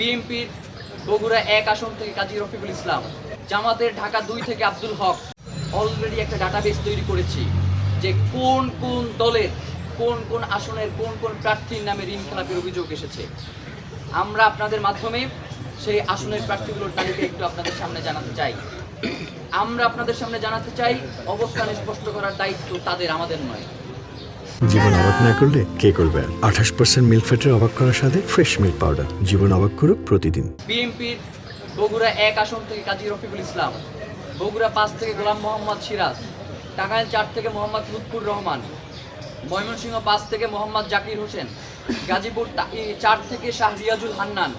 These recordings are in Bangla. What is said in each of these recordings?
বিএনপির বগুড়া এক আসন থেকে কাজী রফিকুল ইসলাম। জামাতের ঢাকা দুই থেকে আব্দুল হক অলরেডি একটা ডাটাবেস তৈরি করেছি যে কোন কোন দলের, কোন কোন আসনের, কোন কোন প্রার্থীর নামে ঋণ খেলাপের অভিযোগ এসেছে। আমরা আপনাদের মাধ্যমে সেই আসনের প্রার্থীগুলোর তালিকা একটু আপনাদের সামনে জানাতে চাই। আমরা আপনাদের সামনে জানাতে চাই, অবস্থান স্পষ্ট করার দায়িত্ব তাদের, আমাদের নয়। জীবন অবাক না করলে কে করবে আঠাশ পার্সেন্ট মিল্ক ফ্যাটের অবাক করার সাথে ফ্রেশ মিল্ক পাউডার জীবন অবাক করুক প্রতিদিন। বিএনপির বগুড়া এক আসন থেকে কাজী রফিকুল ইসলাম, বগুড়া পাঁচ থেকে গোলাম মোহাম্মদ সিরাজ, টাঙ্গাইল চার থেকে মোহাম্মদ লুৎফুর রহমান, ময়মনসিংহ পাঁচ থেকে মোহাম্মদ জাকির হোসেন, গাজীপুর চার থেকে শাহ রিয়াজুল হান্নান,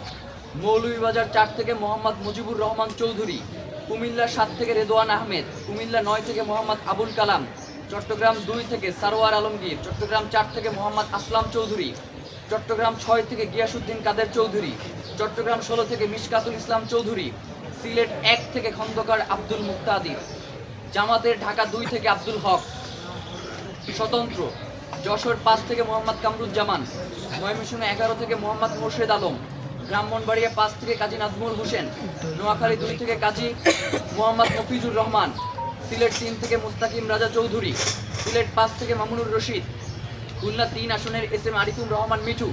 মৌলভীবাজার চার থেকে মোহাম্মদ মুজিবুর রহমান চৌধুরী, কুমিল্লা সাত থেকে রেদোয়ান আহমেদ, কুমিল্লা নয় থেকে মোহাম্মদ আবুল কালাম চট্টগ্রাম দুই থেকে সারোয়ার আলমগীর, চট্টগ্রাম চার থেকে মোহাম্মদ আসলাম চৌধুরী, চট্টগ্রাম ছয় থেকে গিয়াসুদ্দিন কাদের চৌধুরী, চট্টগ্রাম ষোলো থেকে মিশকাতুল ইসলাম চৌধুরী, সিলেট এক থেকে খন্দকার আব্দুল মুক্তাদির জামাতের ঢাকা দুই থেকে আব্দুল হক। স্বতন্ত্র, যশোর পাঁচ থেকে মোহাম্মদ কামরুজ্জামান, ময়মনসিংহ এগারো থেকে মোহাম্মদ মোর্শেদ আলম, ব্রাহ্মণবাড়িয়া পাঁচ থেকে কাজী নাজমুল হোসেন, নোয়াখালী দুই থেকে কাজী মোহাম্মদ মফিজুর রহমান সিলেট তিন থেকে মুস্তাকিম রাজা চৌধুরী, সিলেট পাঁচ থেকে মামুনুর রশিদ, খুলনা তিন আসনের এস এম আরিফুর রহমান মিঠু,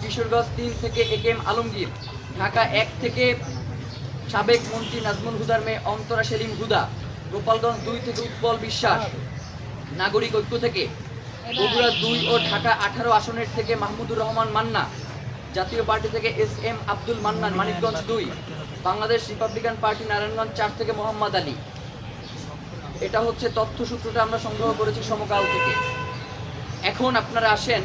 কিশোরগঞ্জ তিন থেকে A K M Alamgir, Dhaka এক থেকে সাবেক মন্ত্রী নাজমুল হুদার মেয়ে অন্তরা সেলিম হুদা, গোপালগঞ্জ দুই থেকে উৎপল বিশ্বাস, নাগরিক ঐক্য থেকে বগুড়া দুই ও ঢাকা আঠারো আসনের থেকে মাহমুদুর রহমান মান্না, জাতীয় পার্টি থেকে এস এম আব্দুল মান্নান, মানিকগঞ্জ দুই, বাংলাদেশ রিপাবলিকান পার্টি নারায়ণগঞ্জ চার থেকে মোহাম্মদ আলী। এটা হচ্ছে তথ্য সূত্রটা আমরা সংগ্রহ করেছি সমকাল থেকে। এখন আপনারা আসেন